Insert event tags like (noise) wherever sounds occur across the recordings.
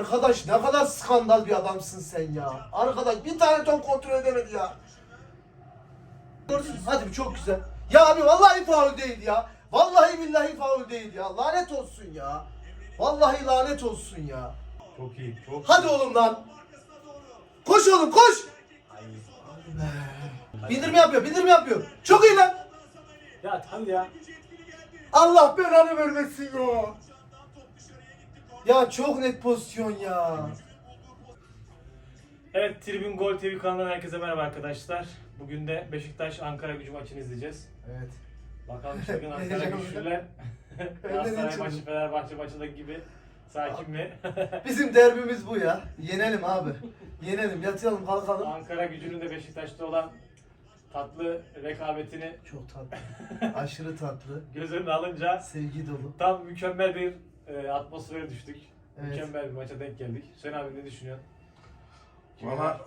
arkadaş ne kadar skandal bir adamsın sen ya. Arkadaş bir tane top kontrol edemedi ya. Gördünüz? Hadi bir çok güzel. Ya abi vallahi faul değil ya. Vallahi billahi faul değil ya. Lanet olsun ya. Vallahi lanet olsun ya. Çok iyi. Çok Hadi oğlum lan. Koş oğlum koş. Bindirme yapıyor, bindirme yapıyor. Çok iyi lan. Ya tam ya. Allah belanı vermesin ya. Ya çok net pozisyon ya. Evet Tribün Gol TV kanalından herkese merhaba arkadaşlar. Bugün de Beşiktaş Ankara gücü maçını izleyeceğiz. Evet. Bakalım işte bugün Ankara güçlüler (laughs) Galatasaray maçı Fenerbahçe maçındaki gibi sakin mi? (laughs) Bizim derbimiz bu ya. Yenelim abi. Yenelim, yatalım, kalkalım. Ankara gücünün de Beşiktaş'ta olan tatlı rekabetini Çok tatlı. Aşırı tatlı. (laughs) göz önüne alınca Sevgi dolu. tam mükemmel bir e, atmosfere düştük. Evet. Mükemmel bir maça denk geldik. Hüseyin abi ne düşünüyorsun? Valla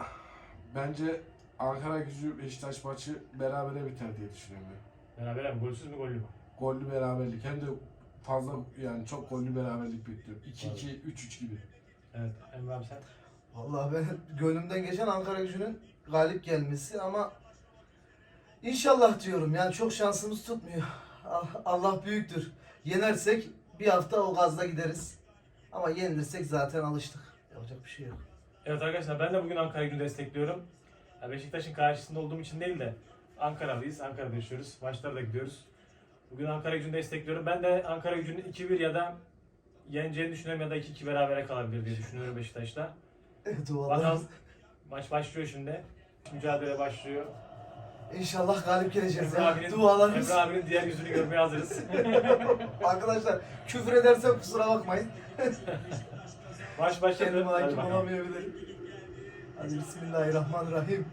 bence Ankara gücü Beşiktaş maçı berabere biter diye düşünüyorum ben. Beraber mi? Golsüz mü gollü mü? Gollü beraberlik hem de fazla yani çok gollü beraberlik bekliyorum. 2-2, 3-3 gibi. Evet Emre abi sen. Vallahi ben gönlümden geçen Ankara gücünün galip gelmesi ama inşallah diyorum. Yani çok şansımız tutmuyor. Ah, Allah büyüktür. Yenersek bir hafta o gazda gideriz. Ama yenilirsek zaten alıştık. Yapacak bir şey yok. Evet arkadaşlar ben de bugün Ankara gücünü destekliyorum. Ya Beşiktaş'ın karşısında olduğum için değil de Ankara'dayız. Ankara'da yaşıyoruz. Maçlara da gidiyoruz. Bugün Ankara gücünü destekliyorum. Ben de Ankara gücünün 2-1 ya da yeneceğini düşünüyorum ya da 2-2 berabere kalabilir diye düşünüyorum Beşiktaş'ta. (laughs) Bakalım maç başlıyor şimdi. Mücadele başlıyor. İnşallah galip geleceğiz Emre ya. abinin, Dualarımız. Emre abinin diğer yüzünü görmeye hazırız. (laughs) Arkadaşlar küfür edersem kusura bakmayın. (laughs) Maç başladı. Kendime hakim olamayabilirim. Hadi Bismillahirrahmanirrahim.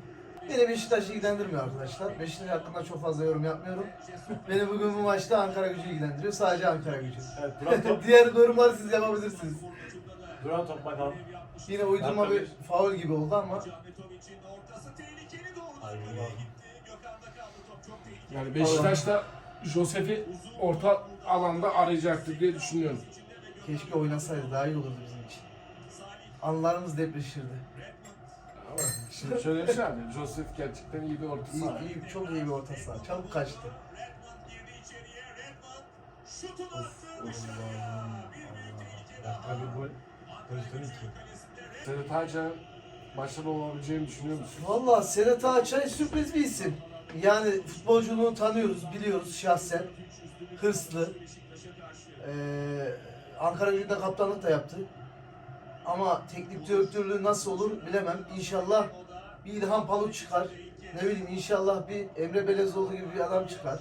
Beni Beşiktaş ilgilendirmiyor arkadaşlar. Beşiktaş hakkında çok fazla yorum yapmıyorum. Beni bugün bu maçta Ankara gücü ilgilendiriyor. Sadece Ankara gücü. Evet duran top. (laughs) Diğer yorumları siz yapabilirsiniz. Duran top bakalım. Yine uydurma bir faul gibi oldu ama Ay, Allah'ım. Yani Beşiktaş da Josef'i orta alanda arayacaktır diye düşünüyorum. keşke oynasaydı daha iyi olurdu bizim için. Anılarımız depreşirdi. Ama şimdi şöyle bir şey var. Josef gerçekten iyi bir orta İyi, saha. iyi, çok iyi bir orta saha. Çabuk kaçtı. Dakika bir gol. Pozisyon iki. Sedat Hacı'nın başarılı olabileceğini düşünüyor musun? Valla Sedat Ağaçay sürpriz bir isim. Yani futbolculuğunu tanıyoruz, biliyoruz şahsen. Hırslı. Ee, Ankara Gücü'nde kaptanlık da yaptı. Ama teknik direktörlüğü nasıl olur bilemem. İnşallah bir İlhan Palut çıkar. Ne bileyim inşallah bir Emre Belezoğlu gibi bir adam çıkar.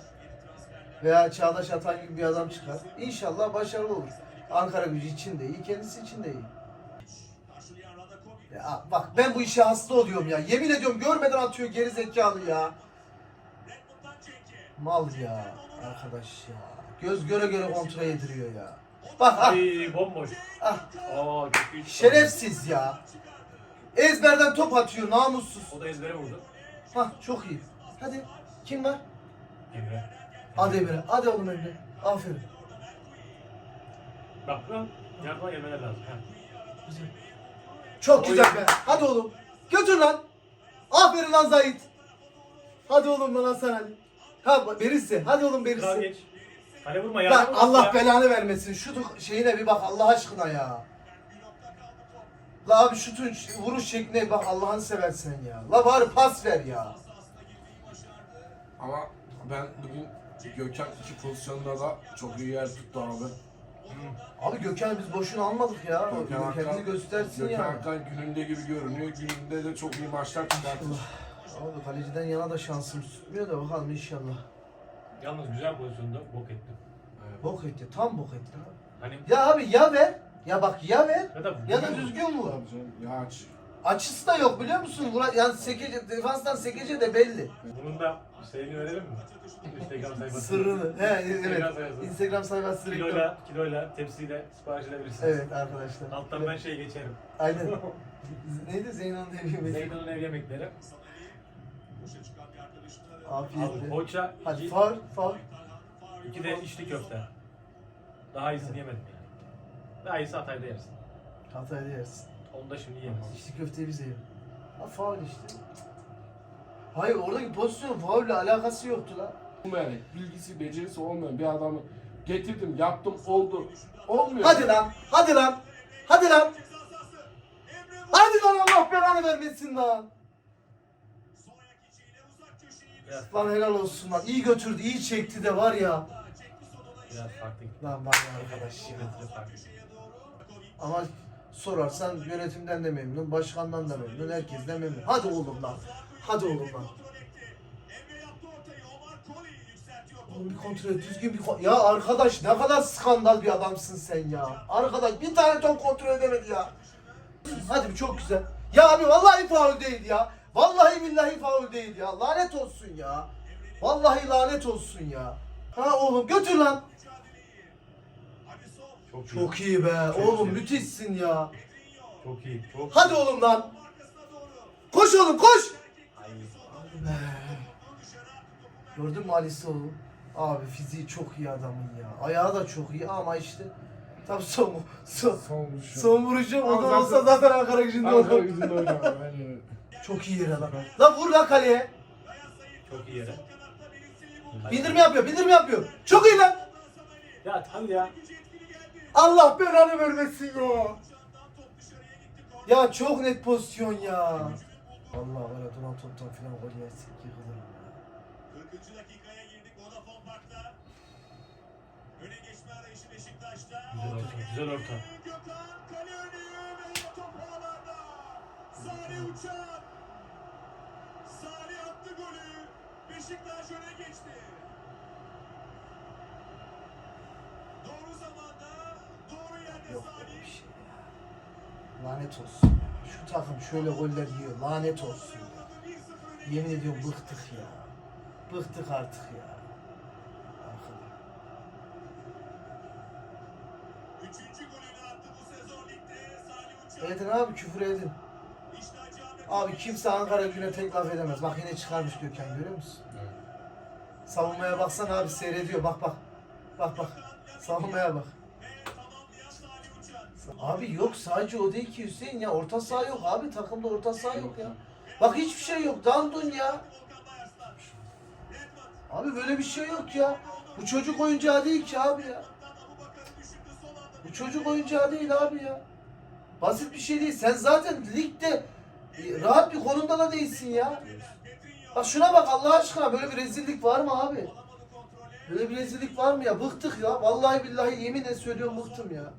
Veya Çağdaş Atan gibi bir adam çıkar. İnşallah başarılı olur. Ankara Gücü için de iyi, kendisi için de iyi. Ya bak ben bu işe hasta oluyorum ya. Yemin ediyorum görmeden atıyor geri zekalı ya. Mal ya arkadaş ya. Göz göre göre kontrol ediliyor ya. Bak ah, Ay bomboş. ah, Aa şerefsiz ya. Ezberden top atıyor namussuz. O da ezbere vurdu. Hah çok iyi. Hadi kim var? Emre. Hadi Emre. Hadi oğlum Emre. Aferin. Bak lan yardıma gelmeler lazım. Ha. Güzel. Çok güzel be. Hadi oğlum. Götür lan. Aferin lan Zahit. Hadi oğlum lan Hasan Ali. Ha Beris'i. Hadi oğlum Kral Beris'i. geç. Kale vurma ya. Lan Allah ya. belanı vermesin. Şu tu- şeyine bir bak Allah aşkına ya. La abi şutun vuruş şekline bak Allah'ını seversen ya. La bari pas ver ya. Ama ben bugün Gökhan iki pozisyonda da çok iyi yer tuttu abi. Abi Gökhan biz boşuna almadık ya. Gökhan Kendini Hakan, göstersin Gökhan ya. Hakan gününde gibi görünüyor. Gününde de çok iyi maçlar çıkartır. Abi kaleciden yana da şansım tutmuyor da bakalım inşallah. Yalnız güzel pozisyonda bok ettim. Evet. Bok etti, tam bok etti. Hani Ya abi ya ver, ya bak ya ver ya da ya da düzgün vur. Tabii canım, Ya aç. Açısı da yok biliyor musun? Murat yani sekece, defanstan sekece de belli. Bunun da şeyini verelim mi? Instagram sayfası. Sırrını. He evet. Instagram sayfası. Instagram sayfası reklam. Kiloyla, kiloyla, tepsiyle sipariş edebilirsiniz. Evet arkadaşlar. Alttan ben şey geçerim. Aynen. (laughs) Neydi Zeyno'nun yemeği? Zeydan'ın ev yemekleri. Abi Afiyetle. poğaça, Hadi iki, far far. iki de içli köfte. Daha iyisini yemedim yani. Daha iyisi Hatay'da yersin. Hatay'da yersin. Onu da şimdi yiyemez. İçli köfteyi biz yiyelim. Ha faul işte. Hayır oradaki pozisyon faulle alakası yoktu lan. Olmayan, bilgisi, becerisi olmayan bir adamı getirdim, yaptım, oldu. Olmuyor. Hadi lan, hadi lan, hadi lan. Hadi lan Allah belanı vermesin lan. Biraz, Lan helal olsun lan. İyi götürdü, iyi çekti de var ya. biraz farklı. Lan var ya arkadaş ya. Ama sorarsan yönetimden de memnun, başkandan da memnun, herkesten memnun. Hadi oğlum lan. Hadi oğlum lan. Oğlum bir kontrol et, düzgün bir kon- Ya arkadaş ne kadar skandal bir adamsın sen ya. Arkadaş bir tane top kontrol edemedi ya. Hadi çok güzel. Ya abi vallahi faul değil ya. Vallahi billahi faul değil ya. Lanet olsun ya. Vallahi lanet olsun ya. Ha oğlum götür lan. Çok iyi. Çok iyi be. Çok Oğlum iyi. müthişsin ya. Çok iyi. Çok Hadi oğlum lan. Koş oğlum koş. Ay. Be. Gördün mü oğlum? Abi fiziği çok iyi adamın ya. Ayağı da çok iyi ama işte tam son son, Son vuruş. son vuruşu o da olsa zaten Ankara gücünde Ankara olur. gücünde oynadı. Çok iyi yere lan. Lan vur lan kaleye. Çok iyi yere. Bindirme yapıyor, bindirme yapıyor. Çok iyi lan. Ya hadi ya. Allah belanı vermesin ya. Ya çok net pozisyon ya. Allah var ya duran toptan filan gol yersek yıkılırım ya. 40. dakikaya girdik Vodafone Park'ta. Öne geçme arayışı Beşiktaş'ta. Güzel orta. Güzel orta. Gökhan kale önü ve yine top ağlarda. Salih Uçan. Beşiktaş öne geçti. Doğru zamanda, doğru yerde Yok Salih. şey ya. Lanet olsun ya. Şu takım şöyle goller yiyor. Lanet olsun ya. 1-0 öne Yemin ediyorum bıktık ya. Bıktık artık ya. Arkadaş. Üçüncü golünü attı bu sezon ligde Salih Uçan. Edin abi küfür edin. Abi kimse Ankara gücüne tek laf edemez. Bak yine çıkarmış Gökhan görüyor musun? Savunmaya baksana abi seyrediyor. Bak bak. Bak bak. Savunmaya bak. Abi yok sadece o değil ki Hüseyin ya. Orta saha yok abi. Takımda orta saha yok ya. Bak hiçbir şey yok. Dandun ya. Abi böyle bir şey yok ya. Bu çocuk oyuncağı değil ki abi ya. Bu çocuk oyuncağı değil abi ya. Basit bir şey değil. Sen zaten ligde e, rahat bir konumda da değilsin ya. Bak şuna bak Allah aşkına böyle bir rezillik var mı abi? Böyle bir rezillik var mı ya? Bıktık ya. Vallahi billahi yeminle söylüyorum bıktım ya.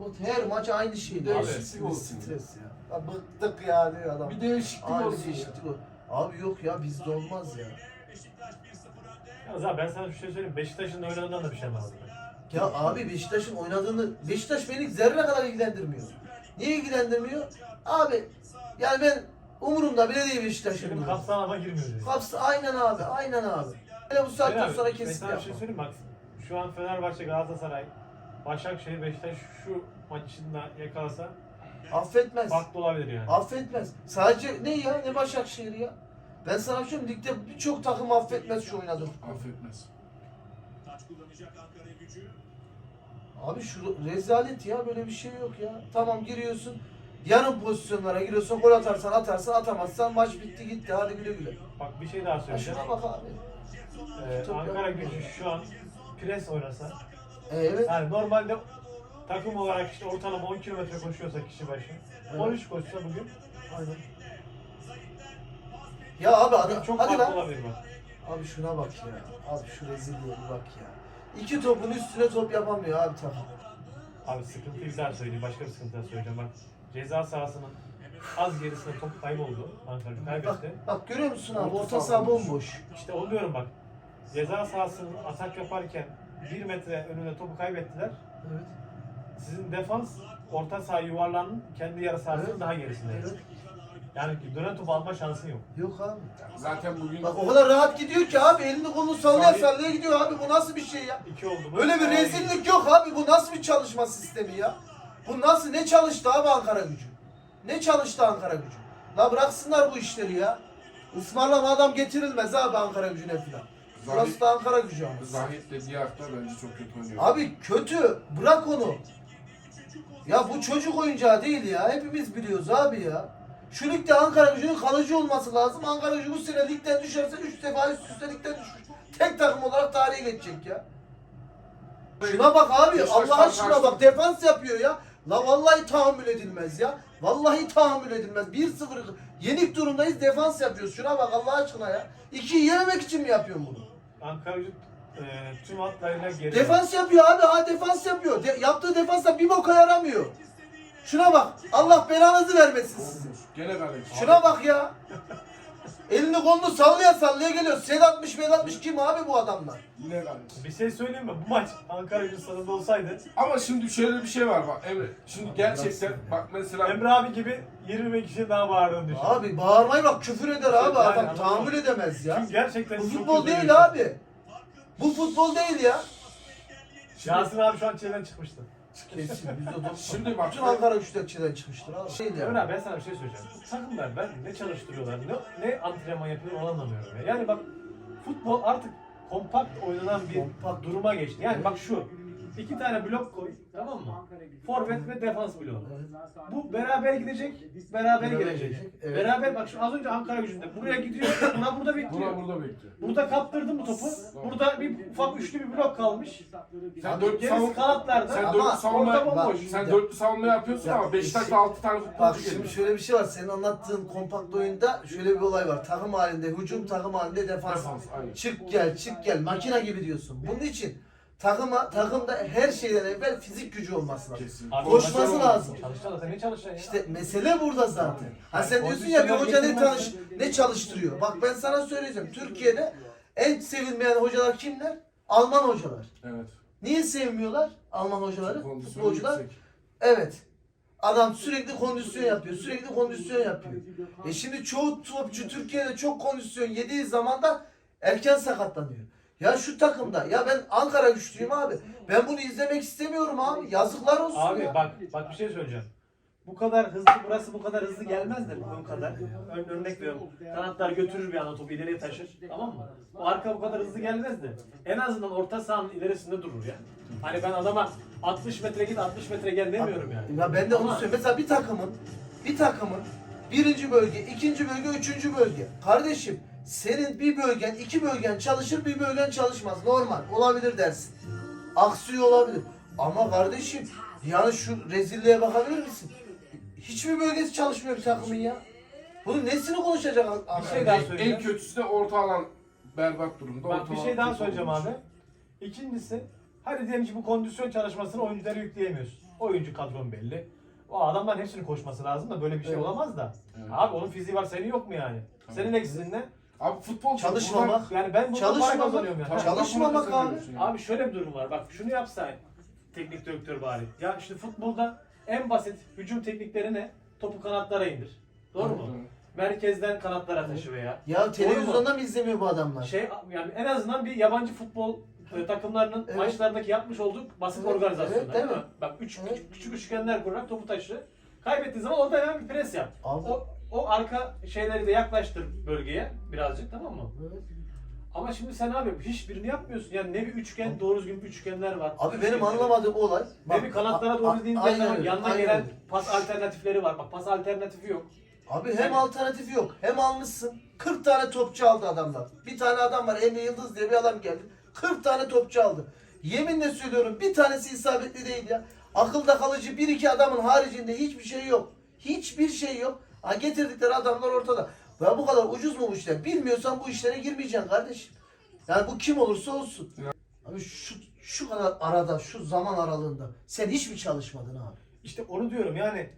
Bu her maç aynı şey. Değişiklik olsun. Stres ya. ya. Bıktık ya diyor adam. Bir değişiklik Aynı olsun değişiklik o. Abi yok ya bizde olmaz ya. Beşiktaş 1-0 önde. Yalnız abi ben sana bir şey söyleyeyim. Beşiktaş'ın oynadığından da bir şey anlamadım. Ya abi Beşiktaş'ın oynadığını Beşiktaş beni zerre kadar ilgilendirmiyor. Niye ilgilendirmiyor? Abi yani ben umurumda bile değil Beşiktaş'ın. Benim durumu. kapsamama girmiyor diyor. Aynen abi, aynen abi. Hele bu saatten Fener- sonra ben kesin sana bir şey yapma. söyleyeyim bak. Şu an Fenerbahçe, Galatasaray, Başakşehir, Beşiktaş şu maçında yakalasa Affetmez. farklı olabilir yani. Affetmez. Sadece ne ya? Ne Başakşehir ya? Ben sana şey söyleyeyim, Ligde birçok takım affetmez şu oynadı. Affetmez. Taç kullanacak Ankara gücü. Abi şu rezalet ya böyle bir şey yok ya. Tamam giriyorsun. Yarım pozisyonlara giriyorsun. Gol atarsan atarsın atamazsan maç bitti gitti. Hadi güle güle. Bak bir şey daha Ya söyleyeceğim. şuna bak abi. Ee, Çok Ankara gücü şu an pres oynasa. E, evet. Yani normalde takım olarak işte ortalama 10 kilometre koşuyorsa kişi başı. Evet. 13 koşsa bugün Aynen. Ya abi adam, çok hadi farklı lan. olabilir bak. Abi şuna bak ya. Abi şu rezilliğe bir bak ya. İki topun üstüne top yapamıyor abi takım. Abi sıkıntıyı bir daha söyleyeyim. Başka bir sıkıntı daha söyleyeceğim bak. Ceza sahasının az gerisinde top kayboldu. Ankara gücü Bak, kaybetti. bak görüyor musun abi Orta saha bomboş. İşte onu diyorum bak. Ceza sahasının atak yaparken 1 metre önünde topu kaybettiler. Evet. Sizin defans orta saha yuvarlanın kendi yarı sahasının Evet. daha gerisinde. Evet. Yani dönen topu alma şansın yok. Yok abi. Zaten bugün Bak o kadar rahat gidiyor ki abi elini kolunu sallaya Abi- sallaya gidiyor abi bu nasıl bir şey ya? İki oldu mu? Böyle bir rezillik yok abi bu nasıl bir çalışma sistemi ya? Bu nasıl ne çalıştı abi Ankara gücü? Ne çalıştı Ankara gücü? La bıraksınlar bu işleri ya. Ismarlama adam getirilmez abi Ankara gücüne filan. Burası da Ankara gücü ama. Zahit de diğer hafta bence çok kötü oynuyor. Abi kötü bırak onu. Ya bu çocuk oyuncağı değil ya. Hepimiz biliyoruz abi ya. Şu ligde Ankara gücünün kalıcı olması lazım. Ankara gücü bu sene ligden düşerse 3 defa üst üste ligden düşmüş. Tek takım olarak tarihe geçecek ya. Şuna bak abi Allah aşkına bak defans yapıyor ya. La vallahi tahammül edilmez ya. Vallahi tahammül edilmez. 1-0 yenik durumdayız defans yapıyoruz. Şuna bak Allah aşkına ya. 2'yi yememek için mi yapıyorsun bunu? Ankara gücü e, tüm hatlarıyla geri. Defans yapıyor abi ha defans yapıyor. De- yaptığı defansa bir boka yaramıyor. Şuna bak. Allah belanızı vermesin size. Gene kaleci. Şuna bak ya. Elini kolunu sallaya sallaya geliyor. Sedatmış Vedatmış kim abi bu adamlar? Yine kaleci. Bir şey söyleyeyim mi? Bu maç Ankara gücü stadında olsaydı Ama şimdi şöyle bir şey var bak Emre. Şimdi gerçekten bak mesela Emre abi gibi 20 kişi daha bağırdığını düşün. Abi bağırmayı bak küfür eder abi. Yani Adam anladın tahammül edemez ya. Çünkü gerçekten Bu çok futbol değil abi. Bu futbol değil ya. Yasin abi şu an çileden çıkmıştı. Kesin %90. Şimdi bak- Bütün Ankara güçlükçiden çıkmıştır abi. Şey Emre ya. abi ben sana bir şey söyleyeceğim. Takımlar ben ne çalıştırıyorlar, ne, ne antrenman yapıyorlar onu anlamıyorum. Ya. Yani bak futbol artık kompakt oynanan bir Kompakt. duruma geçti. Yani bak şu. İki tane blok koy tamam mı? Forvet ve defans bloğu. Bu beraber gidecek, beraber gelecek. evet. Beraber bak şu az önce Ankara gücünde buraya gidiyor, (coughs) buna burada bekliyor. buna burada bekliyor. Burada kaptırdın bu topu. Burada bir ufak üçlü bir blok kalmış. Sen dörtlü Gerisi savun kanatlarda. sen dörtlü savunma orta bomboş. sen dörtlü savunma yapıyorsun Ya, ama Beşiktaş'ta şey- 6 tane Bak futbolcu şimdi geliyor. şöyle bir şey var. Senin anlattığın kompakt oyunda şöyle bir olay var. Takım halinde hücum, takım halinde defans. Defans, aynen. Çık gel, çık gel. Makine gibi diyorsun. Bunun için takıma, takımda her şeyden evvel fizik gücü olması lazım. Kesin. Koşması lazım. Çalışacaksın zaten ne çalışacaksın ya? İşte mesele burada zaten. Ha sen diyorsun ya bir hoca ne tanış, ne çalıştırıyor. Bak ben sana söyleyeceğim. Türkiye'de en sevilmeyen hocalar kimler? Alman hocalar. Evet. Niye sevmiyorlar Alman hocaları, futbolcular? Evet. Adam sürekli kondisyon yapıyor. Sürekli kondisyon yapıyor. E şimdi çoğu topçu Türkiye'de çok kondisyon yediği zaman da erken sakatlanıyor. Ya şu takımda ya ben Ankara güçlüyüm abi. Ben bunu izlemek istemiyorum abi. Yazıklar olsun Abi ya. bak bak bir şey söyleyeceğim. Bu kadar hızlı burası bu kadar hızlı gelmez de bu kadar. Ör, örnek veriyorum. Kanatlar götürür bir anda topu ileriye taşır. Tamam mı? Bu arka bu kadar hızlı gelmez de en azından orta sahanın ilerisinde durur ya. Hani ben adama 60 metre git 60 metre gel demiyorum yani. Ya ben de onu Ama- söylüyorum. Mesela bir takımın bir takımın birinci bölge, ikinci bölge, üçüncü bölge. Kardeşim senin bir bölgen, iki bölgen çalışır, bir bölgen çalışmaz. Normal. Olabilir dersin. Aksiyon olabilir. Ama kardeşim yani şu rezilliğe bakabilir misin? Hiçbir bölgesi çalışmıyor bir takımın ya. Bunun nesini konuşacak Bir şey daha En söyleyeceğim. kötüsü de orta alan berbat durumda. Bak Orta bir alan şey daha kötü söyleyeceğim olmuş. abi. İkincisi hadi diyelim ki bu kondisyon çalışmasını oyunculara yükleyemiyorsun. Oyuncu kadron belli. O adamların hepsinin koşması lazım da böyle bir şey Evet. olamaz da. Evet. Abi onun fiziği var senin yok mu yani? Tamam. Senin eksiğin ne? Abi futbol Çalışmamak. Yani ben para Çalışmamak. kazanıyorum yani. Tabii. Çalışmamak abi. yani. Abi şöyle bir durum var. Bak şunu yapsa teknik direktör bari. Ya işte futbolda en basit hücum teknikleri ne? Topu kanatlara indir. Doğru mu? Evet. Merkezden kanatlara taşı veya. Ya televizyonda mı izlemiyor bu adamlar? Şey yani en azından bir yabancı futbol e, takımlarının Evet. maçlarındaki yapmış olduğu basit Evet, organizasyonlar evet, değil mi? Bak üç Evet. küçük, küçük üçgenler kurarak topu taşı. Kaybettiği zaman orada hemen bir pres yap. Abi. O, o arka şeyleri de yaklaştır bölgeye birazcık tamam mı? Evet. Ama şimdi sen abi hiçbirini yapmıyorsun. Yani ne bir üçgen, doğru düzgün bir üçgenler var. Abi benim Üçgenleri- anlamadığım olay. Ne bir kanatlara doğru zaman öyle, yandan aynen gelen pas alternatifleri var. Bak pas alternatifi yok. Abi hem alternatifi yok hem almışsın. 40 tane topçu aldı adamlar. Bir tane adam var Emre Yıldız diye bir adam geldi. 40 tane topçu aldı. Yeminle söylüyorum bir tanesi isabetli değil ya. Akılda kalıcı bir iki adamın haricinde hiçbir şey yok. Hiçbir şey yok. Ha getirdikleri adamlar ortada. Ya bu kadar ucuz mu bu işler? Bilmiyorsan bu işlere girmeyeceksin kardeşim. Yani bu kim olursa olsun. Abi şu şu kadar arada, şu zaman aralığında sen hiç mi çalışmadın abi? İşte onu diyorum yani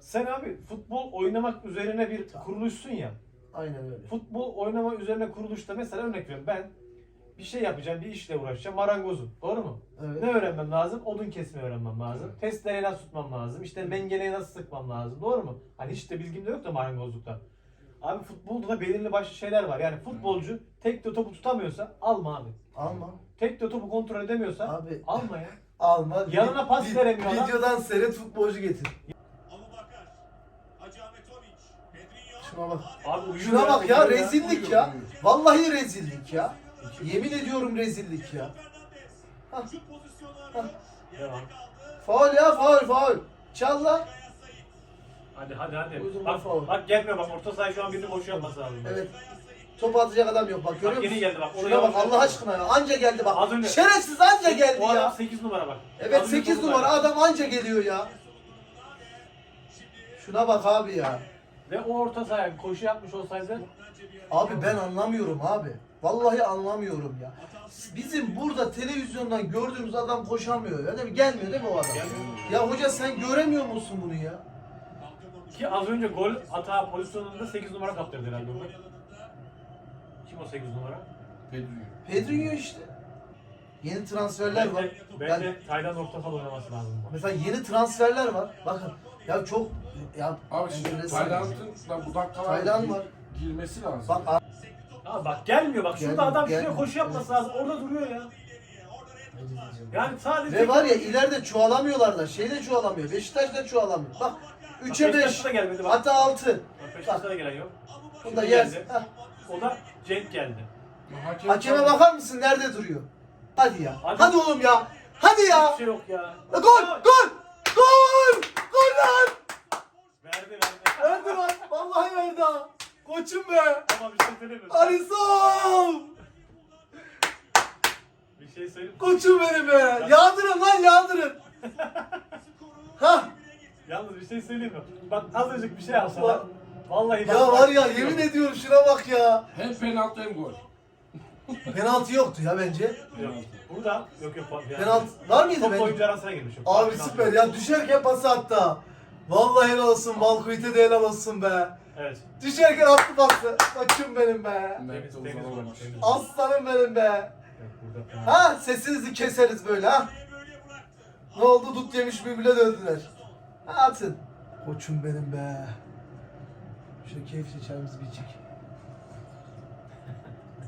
sen abi futbol oynamak üzerine bir kuruluşsun ya. Aynen öyle. Futbol oynama üzerine kuruluşta mesela örnek veriyorum ben bir şey yapacağım, bir işle uğraşacağım. Marangozum. Doğru mu? Evet. Ne öğrenmem lazım? Odun kesmeyi öğrenmem lazım. Testereyi nasıl tutmam lazım? İşte mengeneyi nasıl sıkmam lazım. Doğru mu? Hani hiç de bilgim de yok da marangozlukta. Abi futbolda da belirli başlı şeyler var. Yani futbolcu tek de topu tutamıyorsa alma abi. Alma. Tek de topu kontrol edemiyorsa Abi alma ya. (laughs) alma. Yanına pas Vi- veremiyor adam. Videodan seyret futbolcu getir. Şuna bak. Abi uyuyor Şuna bak ya uyuyor rezillik ya. Vallahi rezillik ya. Yemin ediyorum rezillik ya. Hah. Devam. Faul ya faul faul. Çal la. Kaya Sayit. Hadi hadi hadi. Uydurma Bak, faul. bak gelmiyor bak orta sahaya şu an birini boş yapması lazım. Evet. Top atacak adam yok bak görüyor Bak yeni musun? geldi bak. Şuna bak Allah aşkına ya. Anca geldi bak. Az önce- Şerefsiz anca geldi O adam ya. 8 numara bak. Evet Az önce 8 topu numara adam anca geliyor ya. Şuna bak abi ya. Ve o orta sahaya koşu yapmış olsaydı Abi ben anlamıyorum abi. Vallahi anlamıyorum ya. Bizim burada televizyondan gördüğümüz adam koşamıyor ya değil mi? Gelmiyor değil mi o adam? Ya hoca sen göremiyor musun bunu ya? ki az önce gol hata pozisyonunda 8 numara kaptırdı herhalde onu. Kim o 8 numara? Pedro'yu. Pedrinho işte. Yeni transferler var. Bence, Yani bence Taylan orta falan oynaması lazım. bu. mesela yeni transferler var. Bakın ya çok ya Abi şimdi enteresan. Tayland'ın da bu dakikalarda Tayland var. girmesi lazım. Bak Abi bak gelmiyor bak şurada Gelmiyor, adam şuraya gelmiyor. koşu yapması lazım. Orada duruyor ya. Yani sadece ve var ya ileride çoğalamıyorlar da. Şeyde çoğalamıyor. Beşiktaş'ta çoğalamıyor. Bak 3'e 5. Beşiktaş'ta da gelmedi bak. Hatta 6. Bak Beşiktaş'ta da gelen yok. Da Şimdi yersin. geldi. O da Cenk geldi. Hakem Hakeme bakar mısın nerede duruyor? Hadi ya. Hadi. Hadi, oğlum ya. Hadi ya. Hiçbir şey yok ya. Ya Gol! Gol! Gol! Gol lan! Verdi verdi. Verdi lan. Vallahi verdi ha. Koçum be. Ama bir şey söyleyeyim mi? Alisson! Bir şey söyleyeyim mi? Koçum benim be. Yağdırın lan yağdırın. (laughs) ha. Yalnız bir şey söyleyeyim mi? Bak azıcık bir şey yapsalar. Vallahi bak- Ya var ya yemin ediyorum şuna bak ya. Hem penaltı hem gol. Penaltı yoktu ya bence. Yok. Burada yok yok. Yani. Penaltı var mıydı Top bence? oyuncu arasına girmiş. yok. Abi Penaltı süper yok. ya düşerken pas attı ha. Vallahi helal olsun Malkuit'e de helal olsun be. Evet. Düşerken attı pası. Koçum benim be. Temiz temiz. Aslanım benim be. Ha sesinizi keseriz böyle ha. Ne oldu dut yemiş birbirine döndüler. Ha atın. Koçum benim be. Şöyle keyifli çayımızı bir içik.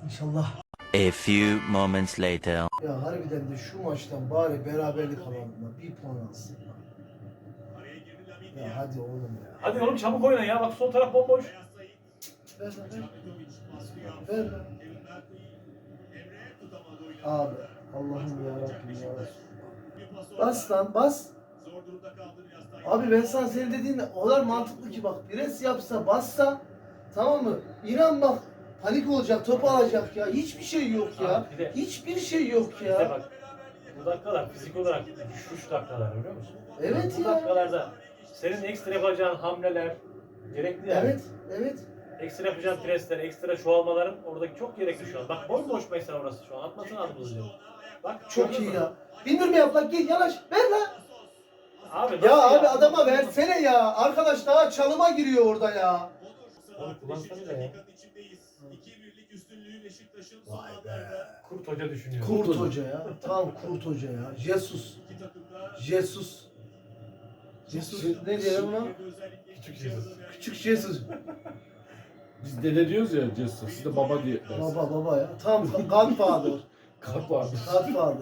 İnşallah. A few moments later. Ya harbiden de şu maçtan bari beraberlik alalım da bir puan alsın. Ya hadi oğlum ya. Hadi oğlum çabuk oyna ya. Bak sol taraf bomboş. Ver ver. Ver. Abi Allah'ım ya Rabbim ya. Bas lan bas. Abi ben sana senin dediğin o kadar mantıklı ki bak pres yapsa bassa tamam mı? İnan bak panik olacak top alacak ya hiçbir şey yok ya. Abi bir de- Hiçbir şey yok ya. bak. Bu dakikalar fizik olarak düşmüş dakikalar biliyor musun? Evet Bu ya. dakikalarda senin ekstra yapacağın hamleler gerekli yani. Evet evet. Ekstra yapacağın presler, ekstra çoğalmaların oradaki çok gerekli şu an. Bak bomboş mesela orası şu an. Atmasın adımı hızlıca. Bak Çok iyi ya. Bindirme yap lan gel yanaş ver lan. Abi nasıl Ya abi adama versene ya. Arkadaş daha çalıma giriyor orada ya. Oğlum ya. içindeyiz. 2-1'lik üstünlüğü Beşiktaş'ın son Vay be. Kurt Hoca düşünüyor. Kurt hoca ya. Tam kurt hoca ya. Jesus. Jesus. Jesus ne diyelim buna? özellikle Küçük Jesus. Küçük Jesus. Biz dede diyoruz ya Cesta. Siz de baba diye dersiniz. Baba baba ya. Tam Godfather. Var. Godfather.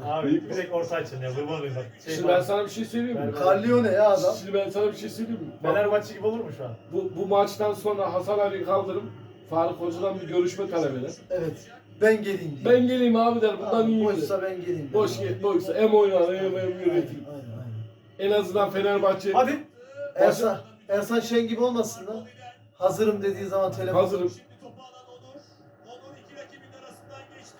Abi direkt orta açın ya. Kurban olayım bak. Şey Şimdi var. ben sana bir şey söyleyeyim mi? Carlione ya adam. Şimdi ben sana bir şey söyleyeyim mi? Bak, Fenerbahçe gibi olur mu şu an? bu, bu maçtan sonra Hasan Ali kaldırım Faruk Hoca'dan bir görüşme talep eder. Evet. Ben geleyim diye. Ben geleyim abi der bundan Abi, iyi boşsa ben geleyim. Boş git boşsa hem oynar hem yönetir. aynen, aynen. En azından Fenerbahçe Hadi. Ersan, Ersan Şen gibi olmasın lan. Hazırım dediği zaman telefon. hazırım. Topu alan Onur. Onur iki rakibin arasından geçti.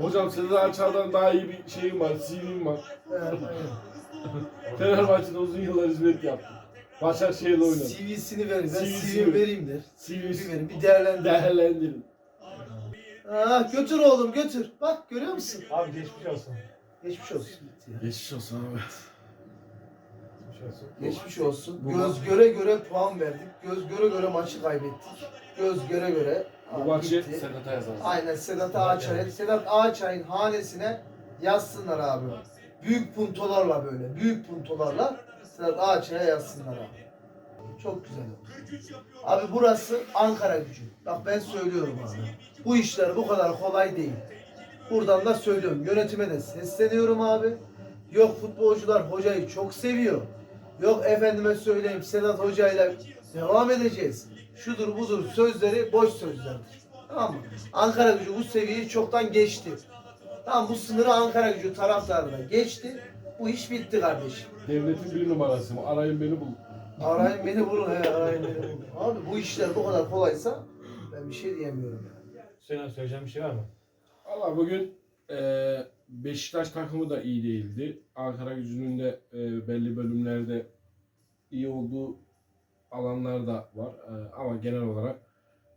Hocam Sezer Açar'dan daha iyi bir şeyim var, CV'm var. Evet. (laughs) Fenerbahçe'de uzun yıllar hizmet yaptım. Başakşehir'le oynadım. CV'sini verin. Ben CV'sini CV'mi vereyim der. CV'si CV verin. Bir değerlendir. değerlendirin. Ha, götür oğlum götür. Bak görüyor musun? Abi geçmiş olsun. Geçmiş olsun. Geçmiş olsun abi. Geçmiş olsun. Bu Göz göre göre puan verdik. Göz göre göre maçı kaybettik. Göz göre göre. Bu Abi maçı gitti. Sedat'a yazarız. Aynen Sedat Ağaçay. Sedat Ağaçay'ın hanesine yazsınlar abi. Büyük puntolarla böyle. Büyük puntolarla Sedat Ağaçay'a yazsınlar abi. Çok güzel oldu. 43 yapıyor. Abi burası Ankara gücü. Bak ben söylüyorum abi. Bu işler bu kadar kolay değil. Buradan da söylüyorum. Yönetime de sesleniyorum abi. Yok futbolcular hocayı çok seviyor. Yok efendime söyleyeyim Sedat hocayla devam edeceğiz. Şudur budur sözleri boş sözlerdir. Tamam mı? Ankara gücü bu seviyeyi çoktan geçti. Tamam bu sınırı Ankara gücü taraftarına geçti. Bu iş bitti kardeşim. Devletin bir numarası. Arayın beni bul. Arayın beni bulun he arayın beni bulun. Abi bu işler bu kadar kolaysa ben bir şey diyemiyorum yani. Hüseyin abi söyleyeceğim bir şey var mı? Valla bugün e, Beşiktaş takımı da iyi değildi. Ankara gücünün de e, belli bölümlerde iyi olduğu alanlar da var. E, ama genel olarak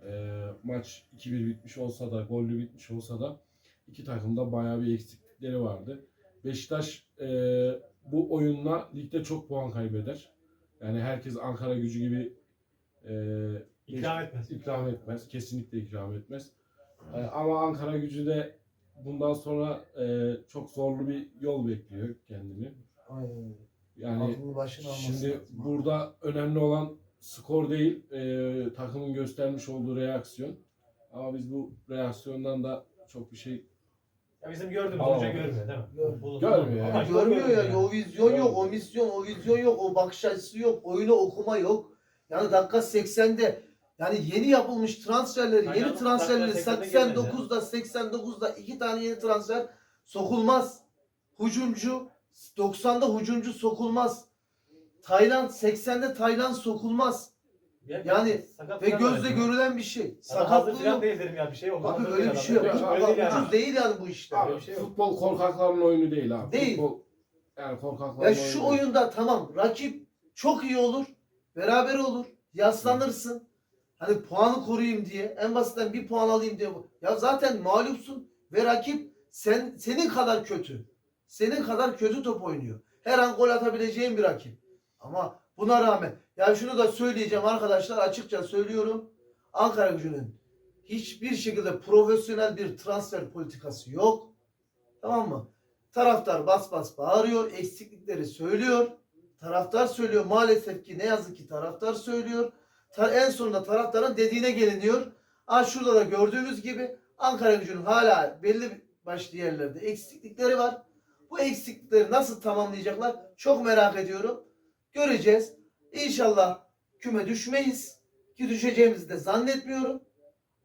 e, maç 2-1 bitmiş olsa da, gollü bitmiş olsa da iki takımda bayağı bir eksiklikleri vardı. Beşiktaş e, bu oyunla ligde çok puan kaybeder. Yani herkes Ankara gücü gibi e, İkram etmez. ikram etmez. Kesinlikle ikram etmez. Ee, ama Ankara gücü de bundan sonra e, çok zorlu bir yol bekliyor kendini. Aynen öyle. Yani Aklını başına alması şimdi lazım. burada önemli olan skor değil, e, takımın göstermiş olduğu reaksiyon. Ama biz bu reaksiyondan da çok bir şey Ya bizim gördüğümüz Tamam. hoca görmüyor değil mi? Görmüyor. Bu- Görmüyor Ama görmüyor görmüyor ya. O vizyon yok, o misyon, o vizyon yok, o bakış açısı yok, oyunu okuma yok. Yani dakika 80'de yani yeni yapılmış transferleri, Aynen, yeni transferleri dakika 80'de 89'da 89'da iki tane yeni transfer sokulmaz. Hucumcu 90'da hucumcu sokulmaz. Tayland 80'de Tayland sokulmaz. Ya- Yani sakat Ve gözle var. görülen bir şey. Adam Sakatlığı falan yok. değil dedim ya bir şey oldu. Abi öyle bir adam. şey yok. Öyle bak, değil yani. ucuz değil yani bu işler. Abi, bir şey yok. futbol korkakların oyunu değil abi. Değil. Futbol, yani korkakların Ya oyunu şu değil. oyunda tamam rakip çok iyi olur. Beraber olur. Yaslanırsın. Hani puanı koruyayım diye. En basitten bir puan alayım diye. Ya zaten mağlupsun ve rakip sen senin kadar kötü. Senin kadar kötü top oynuyor. Her an gol atabileceğin bir rakip. Ama buna rağmen ya şunu da söyleyeceğim arkadaşlar açıkça söylüyorum. Ankara gücünün hiçbir şekilde profesyonel bir transfer politikası yok. Tamam mı? Taraftar bas bas bağırıyor, eksiklikleri söylüyor. Taraftar söylüyor. Maalesef ki ne yazık ki taraftar söylüyor. En sonunda taraftarın dediğine geliniyor. Ha şurada da gördüğünüz gibi Ankara gücünün hala belli başlı yerlerde eksiklikleri var. Bu eksiklikleri nasıl tamamlayacaklar çok merak ediyorum. Göreceğiz. İnşallah küme düşmeyiz. Ki düşeceğimizi de zannetmiyorum.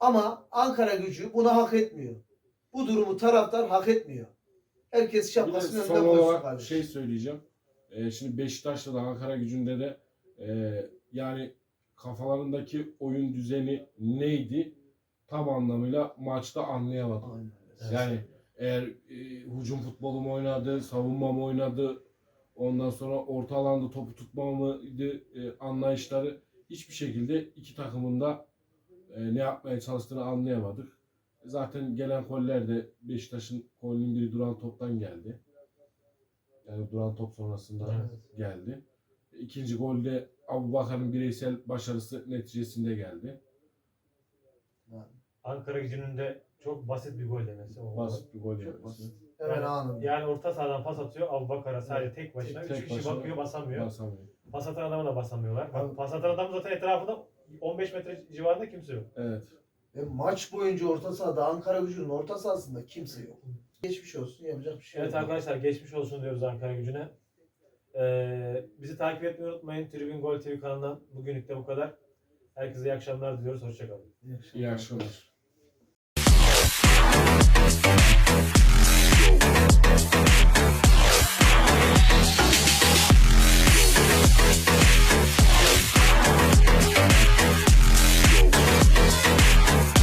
Ama Ankara gücü bunu hak etmiyor. Bu durumu taraftar hak etmiyor. Herkes şapkasını önüne koysun kardeşim. şey söyleyeceğim. Ee, şimdi Beşiktaş'ta da Ankara gücünde de e, yani kafalarındaki oyun düzeni neydi tam anlamıyla maçta anlayamadım. Aynen. Evet. Yani eğer e, hücum futbolu mu oynadı, savunma mı oynadı, ondan sonra orta alanda topu tutma mıydı e, anlayışları hiçbir şekilde iki takımın da e, ne yapmaya çalıştığını anlayamadık. Zaten gelen goller de Beşiktaş'ın golünün biri duran toptan geldi. Yani duran top sonrasında Evet. geldi. İkinci gol de Abu Bakar'ın bireysel başarısı neticesinde geldi. Ankara gücünün de çok basit bir gol demesi. O- Basit bir gol yemesi. Hemen Yani- anında. Yani orta sahadan pas atıyor. Abu Bakar'a sadece tek başına. Tek Üç kişi başına bakıyor basamıyor. Basamıyor. Pas atan adama da basamıyorlar. Bak, pas atan adam zaten etrafında 15 metre civarında kimse yok. Evet. Ve maç boyunca orta sahada Ankara gücünün orta sahasında kimse yok. Geçmiş olsun yapacak bir şey Evet yok. arkadaşlar geçmiş olsun diyoruz Ankara gücüne. Ee, bizi takip etmeyi unutmayın. Tribün Gol TV kanalından bugünlük de bu kadar. Herkese iyi akşamlar diliyoruz. Hoşçakalın. İyi akşamlar. İyi akşamlar. Thank you.